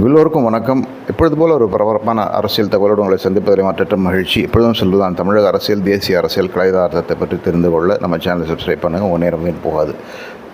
எல்லோருக்கும் வணக்கம். இப்பொழுது போல ஒரு பரபரப்பான அரசியல் தகவலோடு உங்களை சந்திப்பதில் மாற்றற்ற மகிழ்ச்சி. எப்பொழுதும் சொல்லுதான் தமிழக அரசியல் தேசிய அரசியல் கலைதார்த்தத்தை பற்றி தெரிந்து கொள்ள நம்ம சேனலை சப்ஸ்கிரைப் பண்ணுங்கள் உன் நேரம் வீண் போகாது.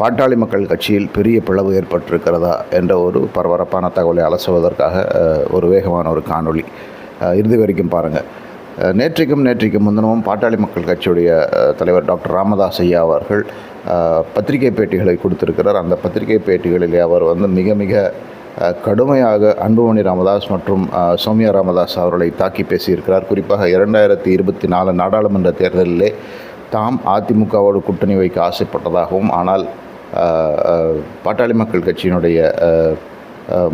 பாட்டாளி மக்கள் கட்சியில் பெரிய பிளவு ஏற்பட்டிருக்கிறதா என்ற ஒரு பரபரப்பான தகவலை அலசுவதற்காக ஒரு வேகமான ஒரு காணொளி இறுதி வரைக்கும் பாருங்கள் நேற்றைக்கும் நேற்றைக்கும் முந்தினமும் முன்தினமும் பாட்டாளி மக்கள் கட்சியுடைய தலைவர் டாக்டர் ராமதாஸ் ஐயா அவர்கள் பத்திரிகை பேட்டிகளை கொடுத்திருக்கிறார். அந்த பத்திரிகை பேட்டிகளிலே அவர் வந்து மிக மிக கடுமையாக அன்புமணி ராமதாஸ் மற்றும் சௌமியா ராமதாஸ் அவர்களை தாக்கி பேசியிருக்கிறார். குறிப்பாக இரண்டாயிரத்தி இருபத்தி நாலு நாடாளுமன்ற தேர்தலிலே தாம் அதிமுகவோடு கூட்டணி வைக்க ஆசைப்பட்டதாகவும் ஆனால் பாட்டாளி மக்கள் கட்சியினுடைய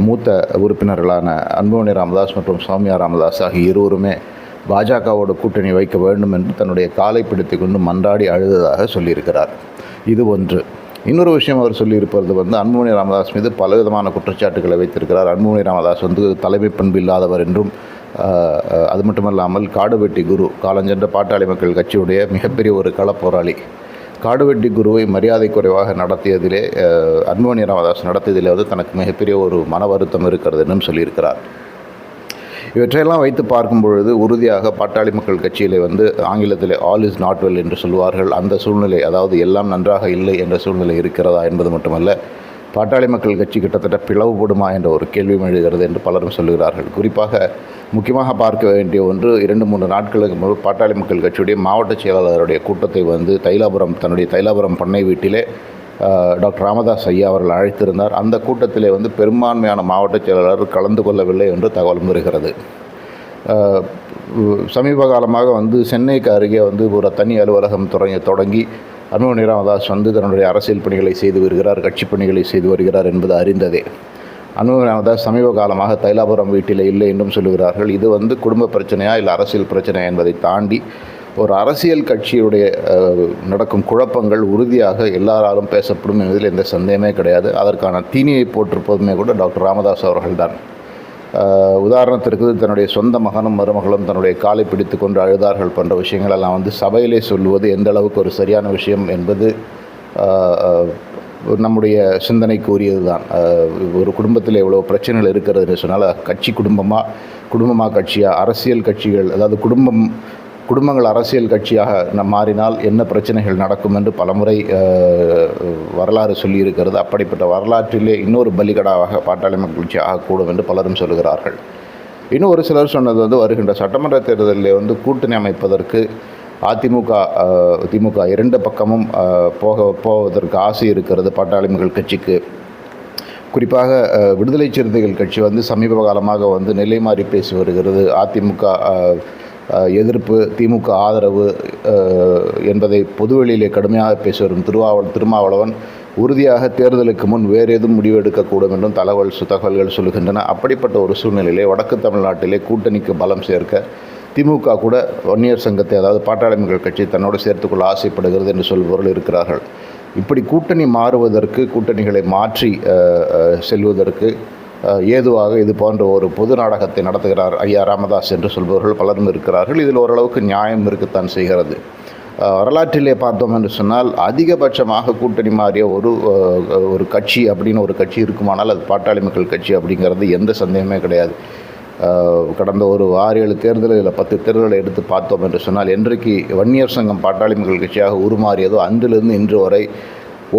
மூத்த உறுப்பினர்களான அன்புமணி ராமதாஸ் மற்றும் சௌமியா ராமதாஸ் ஆகிய இருவருமே பாஜகவோடு கூட்டணி வைக்க வேண்டும் என்று தன்னுடைய காலை பிடித்து கொண்டு மன்றாடி அழுததாக சொல்லியிருக்கிறார். இது ஒன்று. இன்னொரு விஷயம் அவர் சொல்லியிருப்பது வந்து அன்புமணி ராமதாஸ் மீது பலவிதமான குற்றச்சாட்டுகளை வைத்திருக்கிறார். அன்புமணி ராமதாஸ் வந்து தலைமை பண்பு இல்லாதவர் என்றும் அது மட்டுமல்லாமல் காடுவெட்டி குரு காலஞ்சென்ற பாட்டாளி மக்கள் கட்சியுடைய மிகப்பெரிய ஒரு களப்போராளி. காடுவெட்டி குருவை மரியாதை குறைவாக நடத்தியதிலே அன்புமணி ராமதாஸ் நடத்தியதிலே வந்து தனக்கு மிகப்பெரிய ஒரு மன வருத்தம் இருக்கிறது என்றும் சொல்லியிருக்கிறார். இவற்றையெல்லாம் வைத்து பார்க்கும் பொழுது உறுதியாக பாட்டாளி மக்கள் கட்சியிலே வந்து ஆங்கிலத்தில் ஆல் இஸ் நாட் வெல் என்று சொல்வார்கள் அந்த சூழ்நிலை அதாவது எல்லாம் நன்றாக இல்லை என்ற சூழ்நிலை இருக்கிறதா என்பது மட்டுமல்ல பாட்டாளி மக்கள் கட்சி கிட்டத்தட்ட பிளவுபடுமா என்ற ஒரு கேள்வி எழுகிறது என்று பலரும் சொல்லுகிறார்கள். குறிப்பாக முக்கியமாக பார்க்க வேண்டிய ஒன்று இரண்டு மூன்று நாட்களுக்கு முன்பு பாட்டாளி மக்கள் கட்சியுடைய மாவட்ட செயலாளருடைய கூட்டத்தை வந்து தைலாபுரம் தன்னுடைய தைலாபுரம் பண்ணை வீட்டிலே டாக்டர் ராமதாஸ் ஐயா அவர்கள் அழைத்திருந்தார். அந்த கூட்டத்திலே வந்து பெரும்பான்மையான மாவட்ட செயலாளர் கலந்து கொள்ளவில்லை என்று தகவல் வருகிறது. சமீப காலமாக வந்து சென்னைக்கு அருகே வந்து ஒரு தனி அலுவலகம் தொடங்கி தொடங்கி அன்புமணி ராமதாஸ் வந்து தன்னுடைய அரசியல் பணிகளை செய்து வருகிறார் கட்சி பணிகளை செய்து வருகிறார் என்பது அறிந்ததே. அன்புமணி ராமதாஸ் சமீப காலமாக தைலாபுரம் வீட்டில் இல்லை என்றும் சொல்லுகிறார்கள். இது வந்து குடும்ப பிரச்சனையா இல்லை அரசியல் பிரச்சனையா என்பதை தாண்டி ஒரு அரசியல் கட்சியுடைய நடக்கும் குழப்பங்கள் உறுதியாக எல்லாராலும் பேசப்படும் என்பதில் எந்த சந்தேகமே கிடையாது. அதற்கான தீனியை போட்டிருப்பதுமே கூட டாக்டர் ராமதாஸ் அவர்கள்தான். உதாரணத்திற்கு தன்னுடைய சொந்த மகனும் மருமகளும் தன்னுடைய காலை பிடித்து கொண்டு அழுதார்கள் போன்ற விஷயங்கள் எல்லாம் வந்து சபையிலே சொல்லுவது எந்த அளவுக்கு ஒரு சரியான விஷயம் என்பது நம்முடைய சிந்தனைக்கு உரியது தான் ஒரு குடும்பத்தில் எவ்வளோ பிரச்சனைகள் இருக்கிறதுன்னு சொன்னால் கட்சி குடும்பமாக குடும்பமாக கட்சியாக அரசியல் கட்சிகள் அதாவது குடும்பம் குடும்பங்கள் அரசியல் கட்சியாக நம் மாறினால் என்ன பிரச்சனைகள் நடக்கும் என்று பலமுறை வரலாறு சொல்லியிருக்கிறது. அப்படிப்பட்ட வரலாற்றிலே இன்னொரு பலிகடாவாக பாட்டாளி மக்கள் கட்சி ஆகக்கூடும் என்று பலரும் சொல்கிறார்கள் இன்னும் ஒரு சிலர் சொன்னது வந்து வருகின்ற சட்டமன்ற தேர்தலில் வந்து கூட்டணி அமைப்பதற்கு அதிமுக திமுக இரண்டு பக்கமும் போக போவதற்கு ஆசை இருக்கிறது பாட்டாளி மக்கள் கட்சிக்கு. குறிப்பாக விடுதலை சிறுத்தைகள் கட்சி வந்து சமீப காலமாக வந்து நிலை மாறி பேசி வருகிறது. அதிமுக எதிர்ப்பு திமுக ஆதரவு என்பதை பொதுவெளியிலே கடுமையாக பேசி வரும் திருவாவல் திருமாவளவன் உறுதியாக தேர்தலுக்கு முன் வேறு எதுவும் முடிவு எடுக்கக்கூடும் என்றும் தகவல் தகவல்கள் சொல்லுகின்றன. அப்படிப்பட்ட ஒரு சூழ்நிலையிலே வடக்கு தமிழ்நாட்டிலே கூட்டணிக்கு பலம் சேர்க்க திமுக கூட வன்னியர் சங்கத்தை அதாவது பாட்டாளி மக்கள் கட்சி தன்னோடு சேர்த்துக்கொள்ள ஆசைப்படுகிறது என்று சொல்பவர்கள் இருக்கிறார்கள். இப்படி கூட்டணி மாறுவதற்கு கூட்டணிகளை மாற்றி செல்வதற்கு ஏதுவாக இது போன்ற ஒரு பொது நாடகத்தை நடத்துகிறார் ஐயா ராமதாஸ் என்று சொல்பவர்கள் பலரும் இருக்கிறார்கள். இதில் ஓரளவுக்கு நியாயம் இருக்கத்தான் செய்கிறது. வரலாற்றிலே பார்த்தோம் என்று சொன்னால் அதிகபட்சமாக கூட்டணி மாறிய ஒரு ஒரு கட்சி அப்படின்னு ஒரு கட்சி இருக்குமானால் அது பாட்டாளி மக்கள் கட்சி அப்படிங்கிறது எந்த சந்தேகமே கிடையாது. கடந்த ஒரு ஆறு ஏழு தேர்தலில் இல்லை பத்து தேர்தலை எடுத்து பார்த்தோம் என்று சொன்னால் என்றைக்கு வன்னியர் சங்கம் பாட்டாளி மக்கள் கட்சியாக உருமாறியதோ அன்றிலிருந்து இன்று வரை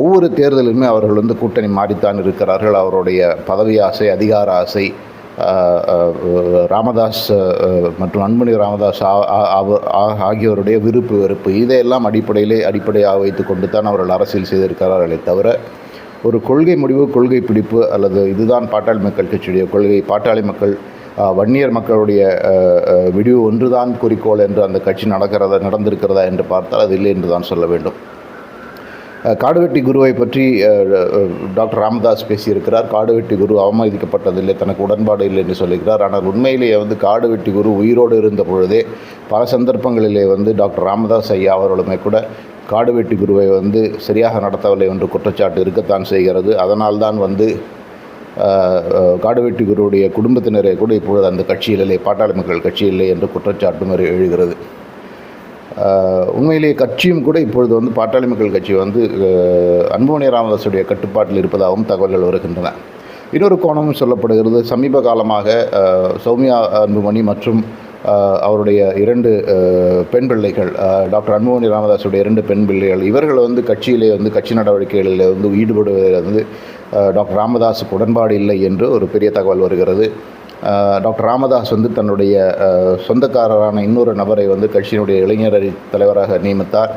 ஒவ்வொரு தேர்தலிலுமே அவர்கள் வந்து கூட்டணி மாடித்தான் இருக்கிறார்கள். அவருடைய பதவி ஆசை அதிகார ஆசை ராமதாஸ் மற்றும் அன்புமணி ராமதாஸ் ஆ- ஆ- ஆ- ஆகியோருடைய விருப்பு வெறுப்பு. இதையெல்லாம் அடிப்படையிலே அடிப்படையாக வைத்து கொண்டு தான் அவர்கள் அரசியல் செய்திருக்கிறார்களே தவிர ஒரு கொள்கை முடிவு கொள்கை பிடிப்பு அல்லது இதுதான் பாட்டாளி மக்கள் கட்சியுடைய கொள்கை பாட்டாளி மக்கள் வன்னியர் மக்களுடைய விடிவு ஒன்றுதான் குறிக்கோள் என்று அந்த கட்சி நடக்கிறதா நடந்திருக்கிறதா என்று பார்த்தால் அது இல்லை என்று தான் சொல்ல வேண்டும். காடுவெட்டி குருவை பற்றி டாக்டர் ராமதாஸ் பேசியிருக்கிறார். காடுவெட்டி குரு அவமதிக்கப்பட்டதில்லை தனக்கு உடன்பாடு இல்லை என்று சொல்லியிருக்கிறார். ஆனால் உண்மையிலேயே வந்து காடுவெட்டி குரு உயிரோடு இருந்த பொழுதே பல சந்தர்ப்பங்களிலே வந்து டாக்டர் ராமதாஸ் ஐயா அவர்களுமே கூட காடுவெட்டி குருவை வந்து சரியாக நடத்தவில்லை என்று குற்றச்சாட்டு இருக்கத்தான் செய்கிறது. அதனால்தான் வந்து காடுவெட்டி குருவுடைய குடும்பத்தினரை கூட இப்பொழுது அந்த கட்சியில் இல்லை பாட்டாளி மக்கள் கட்சியில்லை என்று குற்றச்சாட்டும் மாதிரி எழுகிறது. உண்மையிலேயே கட்சியும் கூட இப்பொழுது வந்து பாட்டாளி மக்கள் கட்சி வந்து அன்புமணி ராமதாஸுடைய கட்டுப்பாட்டில் இருப்பதாகவும் தகவல்கள் வருகின்றன. இன்னொரு கோணமும் சொல்லப்படுகிறது. சமீப காலமாக சௌமியா அன்புமணி மற்றும் அவருடைய இரண்டு பெண் பிள்ளைகள் டாக்டர் அன்புமணி ராமதாஸுடைய இரண்டு பெண் பிள்ளைகள் இவர்கள் வந்து கட்சியிலே வந்து கட்சி நடவடிக்கைகளில் வந்து ஈடுபடுவதில் வந்து டாக்டர் ராமதாஸுக்கு உடன்பாடு இல்லை என்று ஒரு பெரிய தகவல் வருகிறது. டாக்டர் ராமதாஸ் வந்து தன்னுடைய சொந்தக்காரரான இன்னொரு நபரை வந்து கட்சியினுடைய இளைஞர் தலைவராக நியமித்தார்.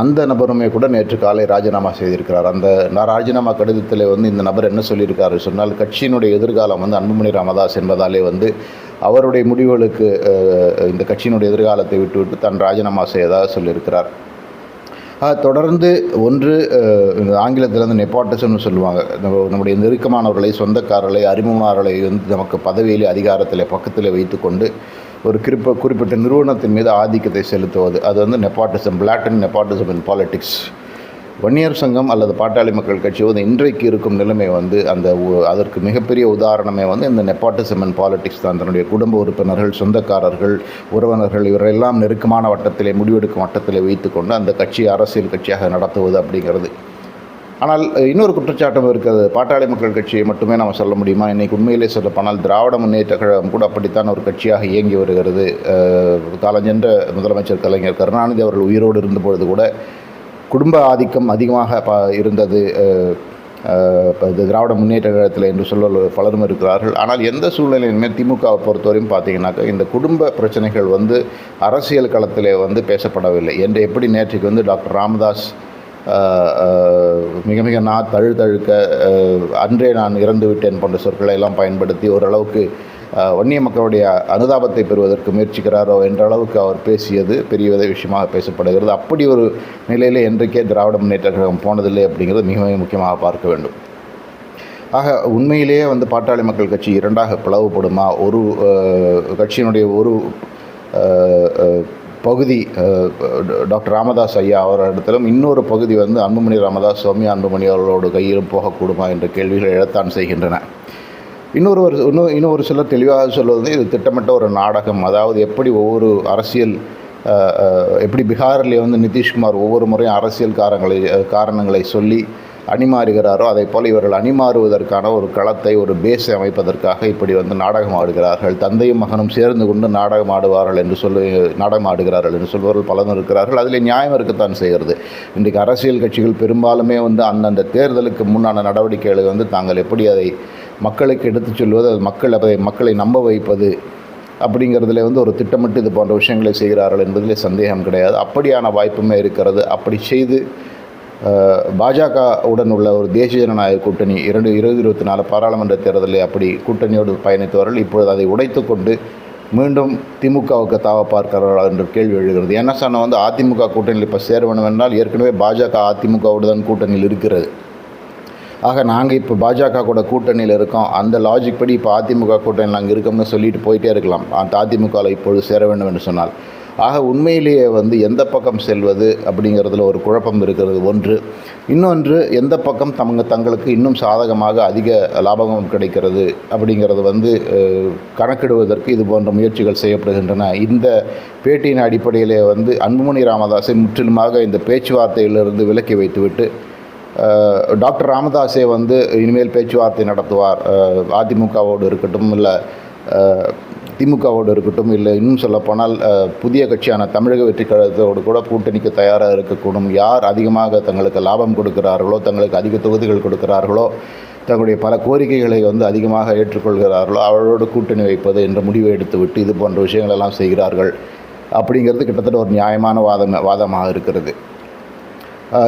அந்த நபருமே கூட நேற்று காலை ராஜினாமா செய்திருக்கிறார். அந்த ராஜினாமா கடிதத்தில் வந்து இந்த நபர் என்ன சொல்லியிருக்காரு சொன்னால் கட்சியினுடைய எதிர்காலம் வந்து அன்புமணி ராமதாஸ் என்பதாலே வந்து அவருடைய முடிவுகளுக்கு இந்த கட்சியினுடைய எதிர்காலத்தை விட்டுவிட்டு தான் ராஜினாமா செய்வதாக சொல்லியிருக்கிறார். தொடர்ந்து ஒன்று இந்த ஆங்கிலத்தில் வந்து நெப்பாட்டிசம்னு சொல்லுவாங்க. நம்ம நம்முடைய நெருக்கமானவர்களை சொந்தக்காரர்களை அறிமுகமானவர்களை வந்து நமக்கு பதவியிலே அதிகாரத்தில் பக்கத்தில் வைத்துக்கொண்டு ஒரு குறிப்ப குறிப்பிட்ட நிறுவனத்தின் மீது ஆதிக்கத்தை செலுத்துவது. அது வந்து nepotism Platon nepotism in politics Vanniyar Sangam அல்லது பாட்டாளி மக்கள் கட்சி வந்து இன்றைக்கு இருக்கும் நிலைமை வந்து அந்த அதற்கு மிகப்பெரிய உதாரணமே வந்து இந்த நெப்பாட்டிசம் அண்ட் பாலிட்டிக்ஸ் தான். தன்னுடைய குடும்ப உறுப்பினர்கள் சொந்தக்காரர்கள் உறவினர்கள் இவரெல்லாம் நெருக்கமான வட்டத்திலே முடிவெடுக்கும் வட்டத்திலே வைத்துக்கொண்டு அந்த கட்சி அரசியல் கட்சியாக நடத்துவது அப்படிங்கிறது. ஆனால் இன்னொரு குற்றச்சாட்டும் இருக்கிறது. பாட்டாளி மக்கள் கட்சியை மட்டுமே நம்ம சொல்ல முடியுமா? இன்றைக்கு உண்மையிலே சொல்லப்போனால் திராவிட முன்னேற்ற கழகம் கூட அப்படித்தான் ஒரு கட்சியாக இயங்கி வருகிறது. காலஞ்சென்ற முதலமைச்சர் கலைஞர் கருணாநிதி அவர்கள் உயிரோடு இருந்தபொழுது கூட குடும்ப ஆதிக்கம் அதிகமாக ப இருந்தது இது திராவிட முன்னேற்ற கழகத்தில் என்று சொல்ல பலரும் இருக்கிறார்கள். ஆனால் எந்த சூழ்நிலையுமே திமுகவை பொறுத்தவரையும் பார்த்தீங்கன்னாக்கா இந்த குடும்ப பிரச்சனைகள் வந்து அரசியல் களத்தில் வந்து பேசப்படவில்லை. என்று எப்படி நேற்றைக்கு வந்து டாக்டர் ராமதாஸ் மிக மிக நான் தழு தழுக்க அன்றே நான் இறந்து விட்டேன் போன்ற சொற்களை எல்லாம் பயன்படுத்தி ஓரளவுக்கு வன்னிய மக்களுடைய அனுதாபத்தை பெறுவதற்கு முயற்சிக்கிறாரோ என்ற அளவுக்கு அவர் பேசியது பெரிய விஷயமாக பேசப்படுகிறது. அப்படி ஒரு நிலையில் என்றைக்கே திராவிட முன்னேற்ற கழகம் போனதில்லை அப்படிங்கிறது மிக மிக முக்கியமாக பார்க்க வேண்டும். ஆக உண்மையிலேயே வந்து பாட்டாளி மக்கள் கட்சி இரண்டாக பிளவுபடுமா? ஒரு கட்சியினுடைய ஒரு பகுதி டாக்டர் ராமதாஸ் ஐயா அவரிடத்திலும் இன்னொரு பகுதி வந்து அன்புமணி ராமதாஸ் சுவாமி அன்புமணி அவர்களோட கையிலும் போகக்கூடுமா என்ற கேள்விகள் எழத்தான் செய்கின்றன. இன்னொரு ஒரு இன்னும் இன்னும் ஒரு சிலர் தெளிவாக சொல்வது இது திட்டமிட்ட ஒரு நாடகம். அதாவது எப்படி ஒவ்வொரு அரசியல் எப்படி பீகாரில் வந்து நிதிஷ்குமார் ஒவ்வொரு முறையும் அரசியல் காரங்களை காரணங்களை சொல்லி அணிமாறுகிறாரோ அதை போல் இவர்கள் அணிமாறுவதற்கான ஒரு களத்தை ஒரு பேஸை அமைப்பதற்காக இப்படி வந்து நாடகம் ஆடுகிறார்கள். தந்தையும் மகனும் சேர்ந்து கொண்டு நாடகம் ஆடுவார்கள் என்று சொல்லி நாடகம் ஆடுகிறார்கள் என்று சொல்பவர்கள் பலரும் இருக்கிறார்கள். அதில் நியாயம் இருக்கத்தான் செய்கிறது. இன்றைக்கு அரசியல் கட்சிகள் பெரும்பாலுமே வந்து அந்தந்த தேர்தலுக்கு முன்னான நடவடிக்கைகளை வந்து தாங்கள் எப்படி அதை மக்களுக்கு எடுத்துச் சொல்வது அது மக்கள் அதை மக்களை நம்ப வைப்பது அப்படிங்கிறதுல வந்து ஒரு திட்டமிட்டு இது போன்ற விஷயங்களை செய்கிறார்கள் என்பதிலே சந்தேகம் கிடையாது. அப்படியான வாய்ப்புமே இருக்கிறது. அப்படி செய்து பாஜகவுடன் பாஜக உடன் உள்ள ஒரு தேசிய ஜனநாயக கூட்டணி இரண்டு இருபது இருபத்தி நாலு பாராளுமன்ற தேர்தலில் அப்படி கூட்டணியோடு பயணித்தவர்கள் இப்பொழுது அதை உடைத்துக்கொண்டு மீண்டும் திமுகவுக்கு தாவ பார்க்கிறார்கள் என்ற கேள்வி எழுகிறது. என்ன சொன்ன வந்து அதிமுக கூட்டணியில் இப்போ சேர வேண்டும் என்றால் ஏற்கனவே பாஜக அதிமுகவுடன் கூட்டணியில் இருக்கிறது. ஆக நாங்கள் இப்போ பாஜக கூட கூட்டணியில் இருக்கோம். அந்த லாஜிக் படி இப்போ அதிமுக கூட்டணியில் நாங்கள் இருக்கோம்னு சொல்லிட்டு போயிட்டே இருக்கலாம். அந்த அதிமுகவில் இப்பொழுது சேர வேண்டும் என்று சொன்னால். ஆக உண்மையிலேயே வந்து எந்த பக்கம் செல்வது அப்படிங்கிறதுல ஒரு குழப்பம் இருக்கிறது ஒன்று. இன்னொன்று எந்த பக்கம் தமங்க தங்களுக்கு இன்னும் சாதகமாக அதிக லாபம் கிடைக்கிறது அப்படிங்கிறது வந்து கணக்கிடுவதற்கு இது போன்ற முயற்சிகள் செய்யப்படுகின்றன. இந்த பேட்டியின் அடிப்படையிலே வந்து அன்புமணி ராமதாஸை முற்றிலுமாக இந்த பேச்சுவார்த்தையிலிருந்து விலக்கி வைத்துவிட்டு டாக்டர் ராமதாஸே வந்து இனிமேல் பேச்சுவார்த்தை நடத்துவார். அதிமுகவோடு இருக்கட்டும் இல்லை திமுகவோடு இருக்கட்டும் இல்லை இன்னும் சொல்லப்போனால் புதிய கட்சியான தமிழக வெற்றி கழகத்தோடு கூட கூட்டணிக்கு தயாராக இருக்கக்கூடும். யார் அதிகமாக தங்களுக்கு லாபம் கொடுக்கிறார்களோ தங்களுக்கு அதிக தொகுதிகள் கொடுக்கிறார்களோ தங்களுடைய பல கோரிக்கைகளை வந்து அதிகமாக ஏற்றுக்கொள்கிறார்களோ அவர்களோடு கூட்டணி வைப்பது என்ற முடிவை எடுத்துவிட்டு இது போன்ற விஷயங்களெல்லாம் செய்கிறார்கள். அப்படிங்கிறது கிட்டத்தட்ட ஒரு நியாயமான வாதம் வாதமாக இருக்கிறது.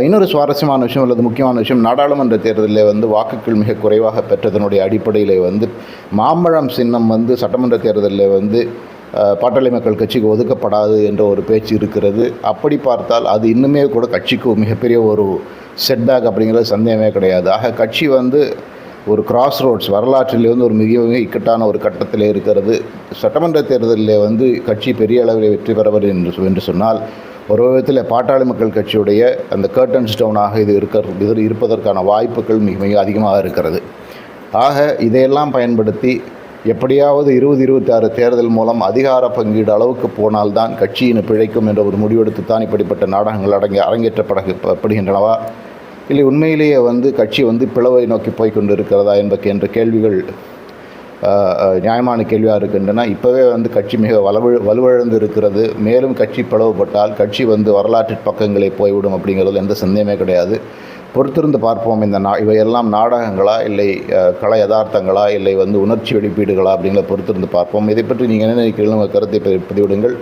இன்னொரு சுவாரஸ்யமான விஷயம் அல்லது முக்கியமான விஷயம் நாடாளுமன்ற தேர்தலில் வந்து வாக்குகள் மிக குறைவாக பெற்றதனுடைய அடிப்படையில் வந்து மாம்பழம் சின்னம் வந்து சட்டமன்ற தேர்தலில் வந்து பாட்டாளி மக்கள் கட்சிக்கு ஒதுக்கப்படாது என்ற ஒரு பேச்சு இருக்கிறது. அப்படி பார்த்தால் அது இன்னுமே கூட கட்சிக்கு மிகப்பெரிய ஒரு செட்பேக் அப்படிங்கிறது சந்தேகமே கிடையாது. ஆக கட்சி வந்து ஒரு கிராஸ் ரோட்ஸ் வரலாற்றிலே வந்து ஒரு மிக மிக இக்கட்டான ஒரு கட்டத்தில் இருக்கிறது. சட்டமன்ற தேர்தலில் வந்து கட்சி பெரிய அளவில் வெற்றி பெறவர் என்று என்று சொன்னால் ஒரு விதத்தில் பாட்டாளி மக்கள் கட்சியுடைய அந்த கர்டன் ஸ்டோனாக இது இருக்க இது இருப்பதற்கான வாய்ப்புகள் மிக மிக அதிகமாக இருக்கிறது. ஆக இதையெல்லாம் பயன்படுத்தி எப்படியாவது இருபது இருபத்தாறு தேர்தல் மூலம் அதிகார பங்கீடு அளவுக்கு போனால்தான் கட்சியின் பிழைக்கும் என்ற ஒரு முடிவெடுத்துத்தான் இப்படிப்பட்ட நாடகங்கள் அடங்கி அரங்கேற்றப்படப்படுகின்றனவா இல்லை உண்மையிலேயே வந்து கட்சி வந்து பிளவை நோக்கி போய் கொண்டு இருக்கிறதா என்பது என்ற கேள்விகள் நியாயமான கேள்வியாக இருக்கின்றன இப்போவே வந்து கட்சி மிக வலவு வலுவிழந்து இருக்கிறது. மேலும் கட்சி பிளவுபட்டால் கட்சி வந்து வரலாற்று பக்கங்களை போய்விடும் அப்படிங்கிறது எந்த சந்தேகமே கிடையாது. பொறுத்திருந்து பார்ப்போம் இந்த நா இவையெல்லாம் நாடகங்களா இல்லை ஆஹ், கலை யதார்த்தங்களா இல்லை வந்து உணர்ச்சி வெளிப்பீடுகளா அப்படிங்கிறத பொறுத்திருந்து பார்ப்போம். இதை பற்றி நீங்கள் என்ன நினைக்கிறீர்கள் உங்கள் கருத்தை பதிவிடுங்கள்.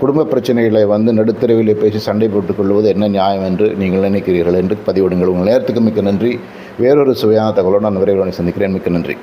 குடும்ப பிரச்சனைகளை வந்து நடுத்தரவில் பேசி சண்டை போட்டுக் கொள்வது என்ன நியாயம் என்று நீங்கள் நினைக்கிறீர்கள் என்று பதிவிடுங்கள். உங்கள் நேரத்துக்கு மிக்க நன்றி. வேறொரு சுவையான தகவலோடு நான் விரைவில் சந்திக்கிறேன். மிக்க நன்றி.